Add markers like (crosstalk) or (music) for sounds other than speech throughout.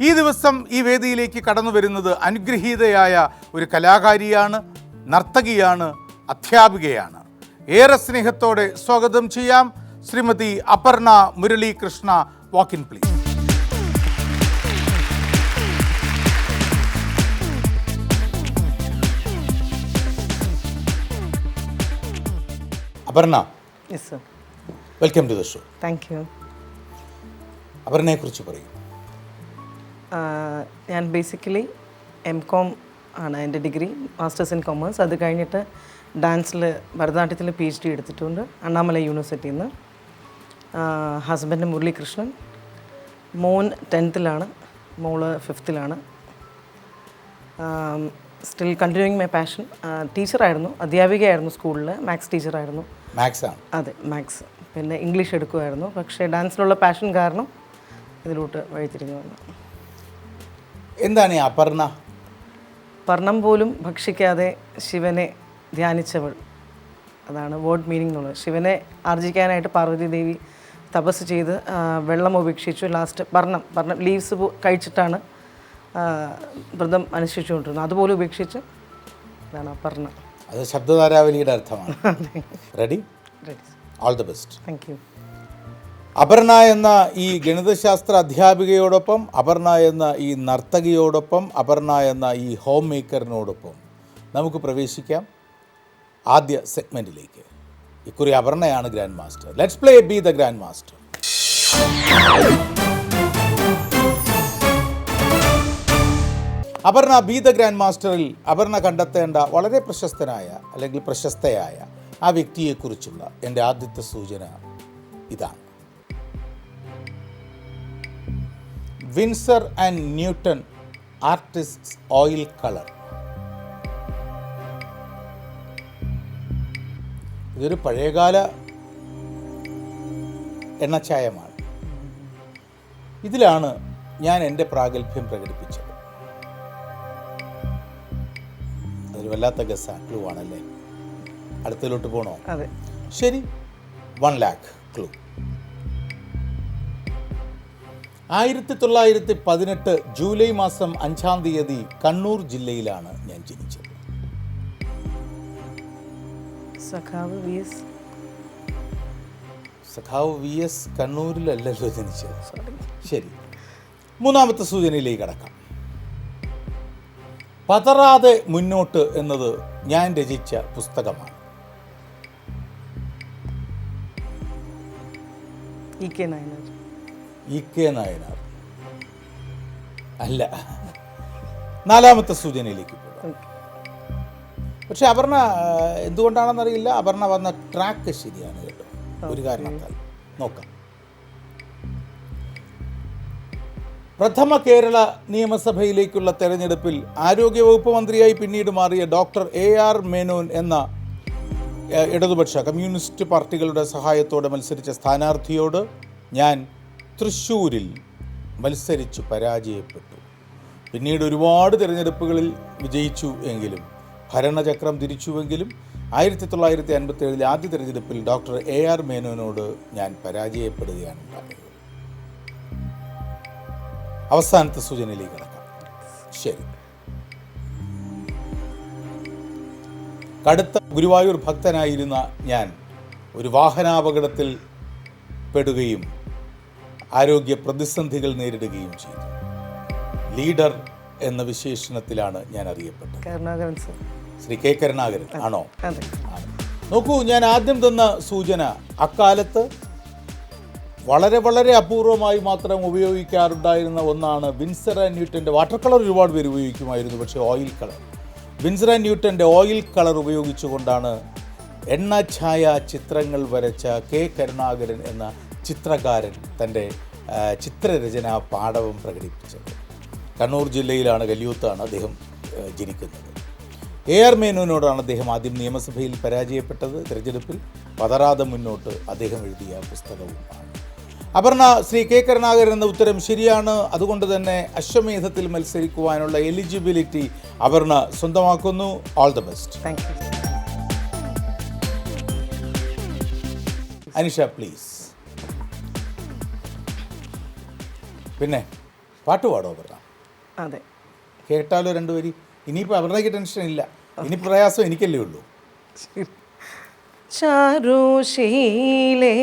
ഈ ദിവസം ഈ വേദിയിലേക്ക് കടന്നു വരുന്നത് അനുഗ്രഹീതയായ ഒരു കലാകാരിയാണ് നർത്തകിയാണ് അധ്യാപികയാണ്. ഏറെ സ്നേഹത്തോടെ സ്വാഗതം ചെയ്യാം Srimathi Aparna Muralikrishna walk in please Aparna welcome to the show thank you അപർണയെക്കുറിച്ച് പറയും. ഞാൻ ബേസിക്കലി എം കോം ആണ് എന്റെ ഡിഗ്രി മാസ്റ്റേഴ്സ് ഇൻ കൊമേഴ്സ് അത് കഴിഞ്ഞിട്ട് ഡാൻസിൽ ഭരതനാട്യത്തിൽ പി എച്ച് ഡി എടുത്തിട്ടുണ്ട് അണ്ണാമല യൂണിവേഴ്സിറ്റിയിൽ നിന്ന് ഹസ്ബൻഡ് മുരളീകൃഷ്ണൻ. മോൻ ടെൻത്തിലാണ് മോൾ ഫിഫ്ത്തിലാണ് സ്റ്റിൽ കണ്ടിന്യൂയിങ് മൈ പാഷൻ ടീച്ചറായിരുന്നു അധ്യാപികയായിരുന്നു സ്കൂളിൽ മാത്സ് ടീച്ചറായിരുന്നു മാത്സ് ആണ്. അതെ മാത്സ് പിന്നെ ഇംഗ്ലീഷ് എടുക്കുമായിരുന്നു. പക്ഷേ ഡാൻസിലുള്ള പാഷൻ കാരണം ഇതിലോട്ട് വഴിത്തിരിഞ്ഞു വന്നു. എന്താണ് ഈ അപർണ? പർണം പോലും ഭക്ഷിക്കാതെ ശിവനെ ധ്യാനിച്ചവൾ. അതാണ് വേർഡ് മീനിങ് എന്നുള്ളത്. ശിവനെ ആർജിക്കാനായിട്ട് പാർവതി ദേവി തപസ് ചെയ്ത് വെള്ളം ഉപേക്ഷിച്ചു. ലാസ്റ്റ് പർണം പർണം ലീവ്സ് കഴിച്ചിട്ടാണ് വ്രതം അനുഷ്ഠിച്ചുകൊണ്ടിരുന്നത്. അതുപോലെ ഉപേക്ഷിച്ച് അതാണ് അപർണ. പർണം അത് ശബ്ദധാരാവലിയുടെ അർത്ഥമാണ്. (laughs) Ready ready all the best thank you Aparna എന്ന ഈ ഗണിതശാസ്ത്ര അധ്യാപികയോടൊപ്പം അപർണ എന്ന ഈ നർത്തകിയോടൊപ്പം അപർണ എന്ന ഈ ഹോം മേക്കറിനോടൊപ്പം നമുക്ക് പ്രവേശിക്കാം. ആദ്യ സെഗ്മെന്റിലേക്ക് ഇക്കുറി അപർണയാണ് grand master let's play be the grand master Aparna be the grand മാസ്റ്ററിൽ Aparna കണ്ടെത്തേണ്ട വളരെ പ്രശസ്തനായ അല്ലെങ്കിൽ പ്രശസ്തയായ ആ വ്യക്തിയെക്കുറിച്ചുള്ള എന്റെ ആദ്യത്തെ സൂചന ഇതാണ് Winsor and Newton artists oil colour. ഇതൊരു പഴയകാല എണ്ണച്ചായമാണ്. ഇതിലാണ് ഞാൻ എന്റെ പ്രാഗൽഭ്യം പ്രകടിപ്പിച്ചത്. അതൊരു വല്ലാത്ത ഗസാക്ലുവാണല്ലേ അടുത്തതിലോട്ട് പോകണോ അതെ. ശരി. വൺ ലാക്ക് ക്ലൂ ആയിരത്തി തൊള്ളായിരത്തി പതിനെട്ട് ജൂലൈ മാസം അഞ്ചാം തീയതി കണ്ണൂർ ജില്ലയിലാണ് ഞാൻ ജനിച്ചത്. സഖാവ് വി എസ്. സഖാവ് വി എസ് കണ്ണൂരിലല്ലല്ലോ ജനിച്ചത്. ശരി. മൂന്നാമത്തെ സൂചനയിലേക്ക് കടക്കാം. പതറാതെ മുന്നോട്ട് എന്നത് ഞാൻ രചിച്ച പുസ്തകമാണ്. E K Nayanar. E K Nayanar. അല്ല നാലാമത്തെ സൂചനയിലേക്ക് പോകാം. പക്ഷെ അപർണ എന്തുകൊണ്ടാണെന്നറിയില്ല? അപർണ വന്ന ട്രാക്ക് ശരിയാണ് കേട്ടോ. ഒരു കാരണത്താൽ. നോക്കാം. പ്രഥമ കേരള നിയമസഭയിലേക്കുള്ള തെരഞ്ഞെടുപ്പിൽ ആരോഗ്യവകുപ്പ് മന്ത്രിയായി പിന്നീട് മാറിയ ഡോക്ടർ എ ആർ മേനോൻ എന്ന ഇടതുപക്ഷ കമ്മ്യൂണിസ്റ്റ് പാർട്ടികളുടെ സഹായത്തോടെ മത്സരിച്ച സ്ഥാനാർത്ഥിയോട് ഞാൻ തൃശ്ശൂരിൽ മത്സരിച്ചു പരാജയപ്പെട്ടു. പിന്നീട് ഒരുപാട് തിരഞ്ഞെടുപ്പുകളിൽ വിജയിച്ചു എങ്കിലും ഭരണചക്രം തിരിച്ചുവെങ്കിലും ആയിരത്തി തൊള്ളായിരത്തി അൻപത്തി ഏഴിലെ ആദ്യ തിരഞ്ഞെടുപ്പിൽ ഡോക്ടർ എ ആർ മേനോനോട് ഞാൻ പരാജയപ്പെടുകയാണ് അവസാനത്തെ സൂചനയിലേക്ക് കിടക്കാം. ശരി. കടുത്ത ഗുരുവായൂർ ഭക്തനായിരുന്ന ഞാൻ ഒരു വാഹനാപകടത്തിൽ പെടുകയും ആരോഗ്യ പ്രതിസന്ധികൾ നേരിടുകയും ചെയ്തു. ലീഡർ എന്ന വിശേഷണത്തിലാണ് ഞാൻ അറിയപ്പെട്ടത്. ശ്രീ കെ കരുണാകരൻ ആണോ? നോക്കൂ ഞാൻ ആദ്യം തന്ന സൂചന അക്കാലത്ത് വളരെ വളരെ അപൂർവമായി മാത്രം ഉപയോഗിക്കാറുണ്ടായിരുന്ന ഒന്നാണ് വിൻസർ ആൻഡ് ന്യൂട്ടന്റെ വാട്ടർ കളർ ഒരുപാട് പേര് ഉപയോഗിക്കുമായിരുന്നു പക്ഷേ ഓയിൽ കളർ. ആൻഡ് ന്യൂട്ടന്റെ ഓയിൽ കളർ ഉപയോഗിച്ചുകൊണ്ടാണ് എണ്ണ ഛായ ചിത്രങ്ങൾ വരച്ച കെ കരുണാകരൻ എന്ന ചിത്രകാരൻ തന്റെ ചിത്രരചന പാടവം പ്രകടിപ്പിച്ചത്. കണ്ണൂർ ജില്ലയിലാണ് കല്യൂത്താണ് അദ്ദേഹം ജനിക്കുന്നത്. എ ആർ മേനോനോടാണ് അദ്ദേഹം ആദ്യം നിയമസഭയിൽ പരാജയപ്പെട്ടത്. തിരഞ്ഞെടുപ്പിൽ പതറാതെ മുന്നോട്ട് അദ്ദേഹം എഴുതിയ പുസ്തകവുമാണ്. അപർണ ശ്രീ കെ കരുണാകരൻ എന്ന ഉത്തരം ശരിയാണ്. അതുകൊണ്ട് തന്നെ അശ്വമേധത്തിൽ മത്സരിക്കുവാനുള്ള eligibility Aparna സ്വന്തമാക്കുന്നു. All the best thank you Anisha please പിന്നെ പാട്ട് പാടോ അപർണ? അതെ. കേട്ടാലോ രണ്ടുപേരി? ഇനിയിപ്പോൾ അവരുടെ ടെൻഷൻ ഇല്ല. ഇനി പ്രയാസം എനിക്കല്ലേ ഉള്ളൂ. ചാരുശീലേ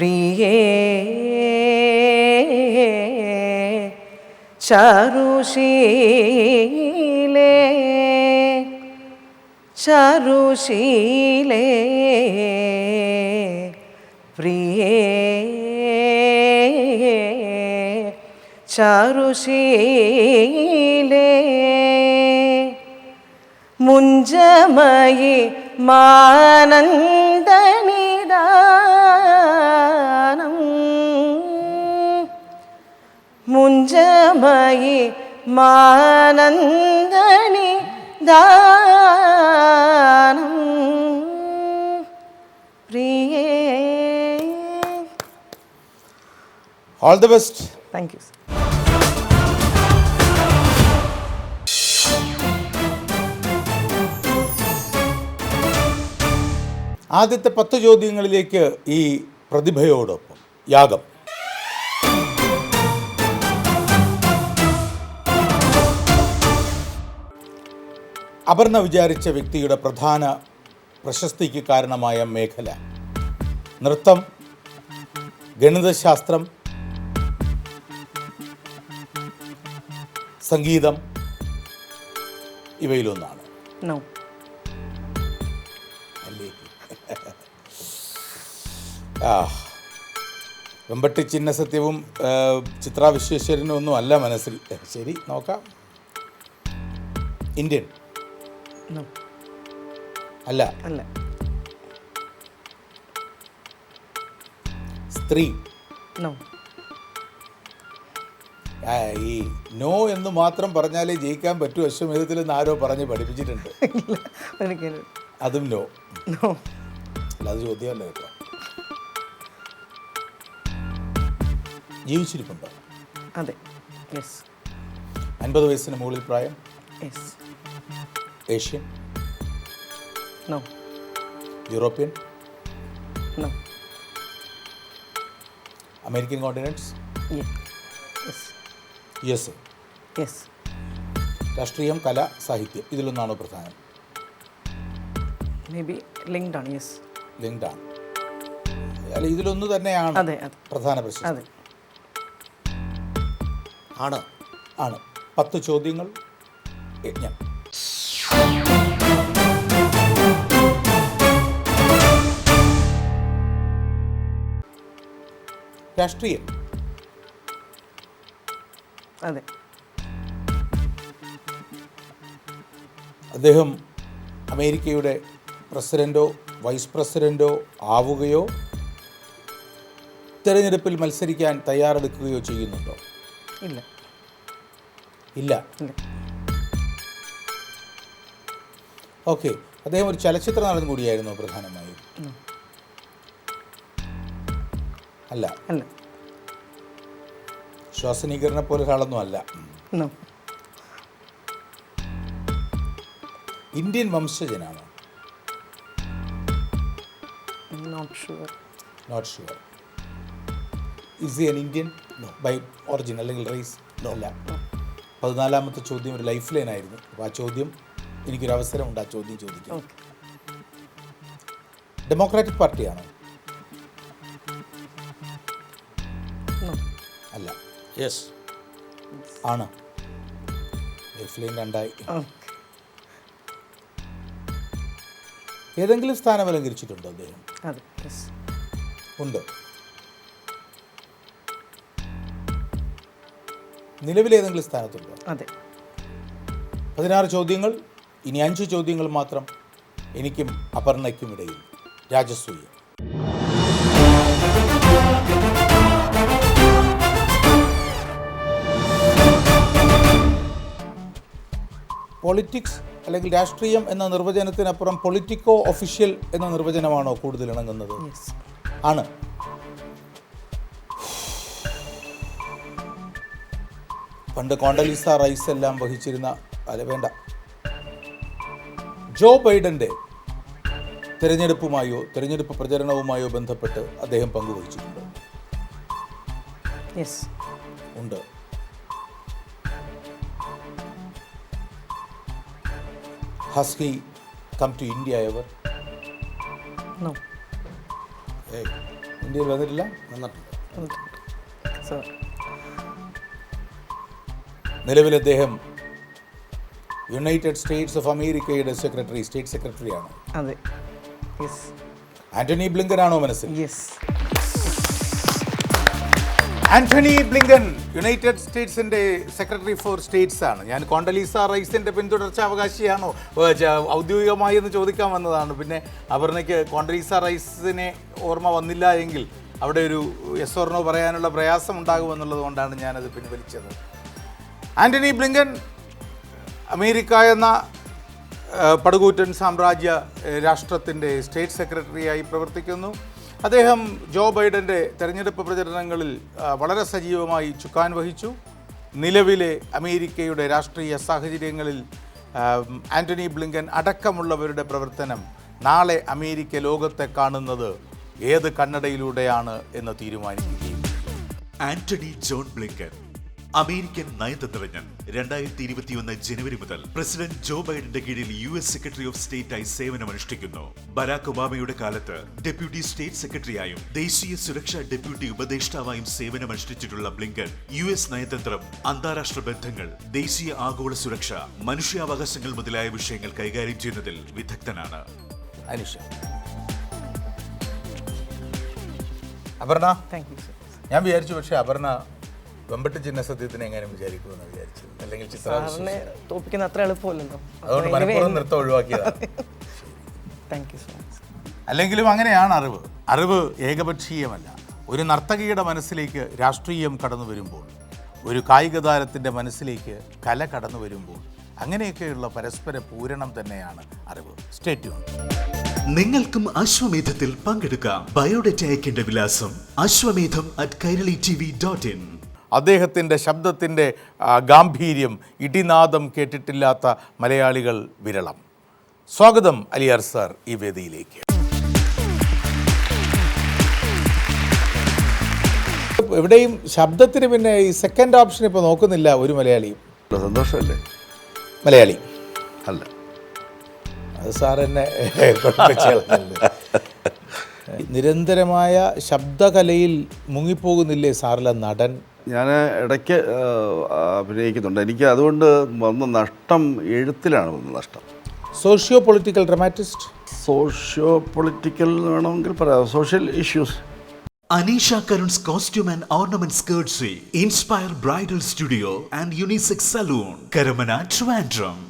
പ്രിയേ ചരുശീലേ ചരുശീലേ പ്രിയേ ചരുശീലേ മുഞ്ചമയി മാനന്ദനിദാനം മുഞ്ചമയി മാനന്ദനിദാനം പ്രിയേ. All the best thank you ആദ്യത്തെ പത്ത് ചോദ്യങ്ങളിലേക്ക് ഈ പ്രതിഭയോടൊപ്പം യാഗം. അപർണ വിചാരിച്ച വ്യക്തിയുടെ പ്രധാന പ്രശസ്തിക്ക് കാരണമായ മേഖല. നൃത്തം ഗണിതശാസ്ത്രം സംഗീതം ഇവയിലൊന്നാണ്. ആ. വെമ്പട്ടി ചിഹ്ന സത്യവും വിശ്വേശ്വരനും ഒന്നും അല്ല മനസ്സിൽ. ശരി നോക്കാം. ഇന്ത്യൻ. അല്ല. അല്ല. സ്ത്രീ. ഈ നോ എന്ന് മാത്രം പറഞ്ഞാലേ ജയിക്കാൻ പറ്റൂ. അശ്വമേധത്തിൽ നിന്ന് ആരോ പറഞ്ഞ് പഠിപ്പിച്ചിട്ടുണ്ട്. (laughs) അതും നോ നോ അല്ല അത് ചോദ്യമല്ല കേട്ടോ. ജീവിച്ചിരിപ്പുണ്ടോ? അതെ. യെസ് അൻപത് വയസ്സിന് മുകളിൽ പ്രായം? Yes Asian no European no American continents yes U S Yes. രാഷ്ട്രീയം കല സാഹിത്യം ഇതിലൊന്നാണോ പ്രധാനം? ബി ലിങ്ക്ഡ് ആണ്. യെസ് ലിങ്ക്ഡ് ആണ്. അല്ല ഇതിലൊന്ന് തന്നെയാണ് അതെ അതെ. പ്രധാന പ്രശ്നം. അതെ. ആണ്. ആണ്. പത്ത് ചോദ്യങ്ങൾ. യജ്ഞം രാഷ്ട്രീയം. അതെ. അദ്ദേഹം അമേരിക്കയുടെ പ്രസിഡന്റോ വൈസ് പ്രസിഡന്റോ ആവുകയോ തെരഞ്ഞെടുപ്പിൽ മത്സരിക്കാൻ തയ്യാറെടുക്കുകയോ ചെയ്യുന്നുണ്ടോ? ഇല്ല. ഇല്ല. ഓക്കെ. അദ്ദേഹം ഒരു ചലച്ചിത്ര നടൻ കൂടിയായിരുന്നു പ്രധാനമായും. അല്ല. അല്ല. ശ്വാസനീകരണ പോലെ ഒരാളൊന്നും അല്ല. Indian വംശജനാണ്? Not sure is an Indian by origin അല്ലെങ്കിൽ റേസ് അല്ല. പതിനാലാമത്തെ ചോദ്യം ഒരു ലൈഫ് ലൈൻ ആയിരുന്നു. അപ്പോൾ ആ ചോദ്യം എനിക്കൊരു അവസരമുണ്ട് ആ ചോദ്യം ചോദിക്കാൻ. ഓക്കെ ഡെമോക്രാറ്റിക് പാർട്ടിയാണ് നോ അല്ല. യെസ് ആണ്. ലൈഫ് ലൈൻ രണ്ടായി ഏതെങ്കിലും സ്ഥാനം അലങ്കരിച്ചിട്ടുണ്ടോ അദ്ദേഹം? അതെ യെസ് ഉണ്ട്. നിലവിൽ ഏതെങ്കിലും സ്ഥാനത്തുണ്ടോ? അതെ. പതിനാറ് ചോദ്യങ്ങൾ. ഇനി അഞ്ച് ചോദ്യങ്ങൾ മാത്രം എനിക്കും അപർണയ്ക്കും ഇടയിൽ. രാജസൂയ. പൊളിറ്റിക്സ് അല്ലെങ്കിൽ രാഷ്ട്രീയം എന്ന നിർവചനത്തിനപ്പുറം പൊളിറ്റിക്കോ ഒഫീഷ്യൽ എന്ന നിർവചനമാണോ കൂടുതൽ ഇണങ്ങുന്നത്? ആണ്. പണ്ട് കോണ്ടലീസ റൈസ് എല്ലാം വഹിച്ചിരുന്ന അല്ല വേണ്ട. ജോ ബൈഡന്റെ തിരഞ്ഞെടുപ്പുമായോ തിരഞ്ഞെടുപ്പ് പ്രചരണവുമായോ ബന്ധപ്പെട്ട് അദ്ദേഹം പങ്കുവഹിച്ചിട്ടുണ്ട്. ഉണ്ട്. Has he come to India ever ഇന്ത്യയിൽ വന്നിട്ടില്ല? വന്നിട്ടുണ്ട് നിലവിൽ അദ്ദേഹം യുണൈറ്റഡ് സ്റ്റേറ്റ്സ് ഓഫ് അമേരിക്കയുടെ സെക്രട്ടറി സ്റ്റേറ്റ് സെക്രട്ടറിയാണ് അതെ. ആന്റണി ബ്ലിങ്കൻ ആണോ മനസ്സിൽ? ആന്റണി ബ്ലിങ്കൻ യുണൈറ്റഡ് സ്റ്റേറ്റ്സിന്റെ സെക്രട്ടറി ഫോർ സ്റ്റേറ്റ്സ് ആണ്. ഞാൻ കോണ്ടലീസ റൈസിന്റെ പിന്തുടർച്ച അവകാശിയാണോ? ഔദ്യോഗികമായി എന്ന് ചോദിക്കാൻ വന്നതാണ്. പിന്നെ അപർണയ്ക്ക് കോണ്ടലീസ റൈസിനെ ഓർമ്മ വന്നില്ല എങ്കിൽ അവിടെ ഒരു എസ് ഓർണോ പറയാനുള്ള പ്രയാസം ഉണ്ടാകുമെന്നുള്ളത് കൊണ്ടാണ് ഞാനത് പിൻവലിച്ചത്. ആന്റണി ബ്ലിങ്കൻ അമേരിക്ക എന്ന പടുകൂറ്റൻ സാമ്രാജ്യ രാഷ്ട്രത്തിന്റെ സ്റ്റേറ്റ് സെക്രട്ടറിയായി പ്രവർത്തിക്കുന്നു. അദ്ദേഹം ജോ ബൈഡന്റെ തെരഞ്ഞെടുപ്പ് പ്രചരണങ്ങളിൽ വളരെ സജീവമായി ചുക്കാൻ വഹിച്ചു. നിലവിലെ അമേരിക്കയുടെ രാഷ്ട്രീയ സാഹചര്യങ്ങളിൽ ആന്റണി ബ്ലിങ്കൻ അടക്കമുള്ളവരുടെ പ്രവർത്തനം നാളെ അമേരിക്ക ലോകത്തെ കാണുന്നത് ഏത് കണ്ണടയിലൂടെയാണ് എന്ന് തീരുമാനിക്കുകയും. ആന്റണി ജോൺ ബ്ലിങ്കൻ അമേരിക്കൻ നയതന്ത്രജ്ഞൻ. രണ്ടായിരത്തി ഇരുപത്തിയൊന്ന് ജനുവരി മുതൽ പ്രസിഡന്റ് ജോ ബൈഡന്റെ കീഴിൽ യു എസ് സെക്രട്ടറി ഓഫ് സ്റ്റേറ്റായി സേവനമനുഷ്ഠിക്കുന്നു. ബരാക് ഒബാമയുടെ കാലത്ത് ഡെപ്യൂട്ടി സ്റ്റേറ്റ് സെക്രട്ടറിയായും ദേശീയ സുരക്ഷാ ഡെപ്യൂട്ടി ഉപദേഷ്ടാവായും സേവനമനുഷ്ഠിച്ചിട്ടുള്ള ബ്ലിങ്കൻ യു എസ് നയതന്ത്രം അന്താരാഷ്ട്ര ബന്ധങ്ങൾ ദേശീയ ആഗോള സുരക്ഷ മനുഷ്യാവകാശങ്ങൾ മുതലായ വിഷയങ്ങൾ കൈകാര്യം ചെയ്യുന്നതിൽ വിദഗ്ധനാണ്. അനിഷ. അപർണ? ഞാൻ വിചാരിച്ചു പക്ഷേ അപർണ വെമ്പട്ട് ചിഹ്ന സത്യത്തിന് എങ്ങനെയും വിചാരിക്കുമെന്ന് വിചാരിച്ചു അല്ലെങ്കിൽ ചിത്ര സാറിനെ തോപ്പിക്കുന്ന അത്ര എളുപ്പമല്ലല്ലോ. അതുകൊണ്ട് മലപ്പുറം നൃത്തം ഒഴിവാക്കിയതാണ് താങ്ക് യു സോ മച്ച് അല്ലെങ്കിലും അങ്ങനെയാണ് അറിവ്. അറിവ് ഏകപക്ഷീയമല്ല. ഒരു നർത്തകിയുടെ മനസ്സിലേക്ക് രാഷ്ട്രീയം കടന്നു വരുമ്പോൾ ഒരു കായിക താരത്തിന്റെ മനസ്സിലേക്ക് കല കടന്നു വരുമ്പോൾ അങ്ങനെയൊക്കെയുള്ള പരസ്പര പൂരണം തന്നെയാണ് അറിവ്. സ്റ്റേറ്റ്യൂൺ നിങ്ങൾക്കും അശ്വമേധത്തിൽ പങ്കെടുക്കാം. ബയോഡേറ്റ അയക്കേണ്ട വിലാസം Ashwamedham at Kairali T V dot in അദ്ദേഹത്തിന്റെ ശബ്ദത്തിന്റെ ഗാംഭീര്യം ഇടിനാദം കേട്ടിട്ടില്ലാത്ത മലയാളികൾ വിരളം. സ്വാഗതം അലിയാർ സാർ ഈ വേദിയിലേക്ക്. എവിടെയും ശബ്ദത്തിന് പിന്നെ ഈ സെക്കൻഡ് ഓപ്ഷൻ ഇപ്പോൾ നോക്കുന്നില്ല ഒരു മലയാളിയും. സന്തോഷമല്ലേ? മലയാളി. അല്ല. അത് സാർ എന്നെ (laughs) നിരന്തരമായ ശബ്ദകലയിൽ മുങ്ങിപ്പോകുന്നില്ലേ സാറിലെ നടൻ? ഞാൻ ഇടയ്ക്ക് അഭിനയിക്കുന്നുണ്ട്. എനിക്ക് അതുകൊണ്ട് വന്ന നഷ്ടം എഴുത്തിലാണ് വന്ന നഷ്ടം. Socio political dramatist. Socio political വേണമെങ്കിൽ പറയാം. Social issues. Anisha Karun's costume and ornament skirts inspire bridal studio and unisex salon. Karamana Trivandrum.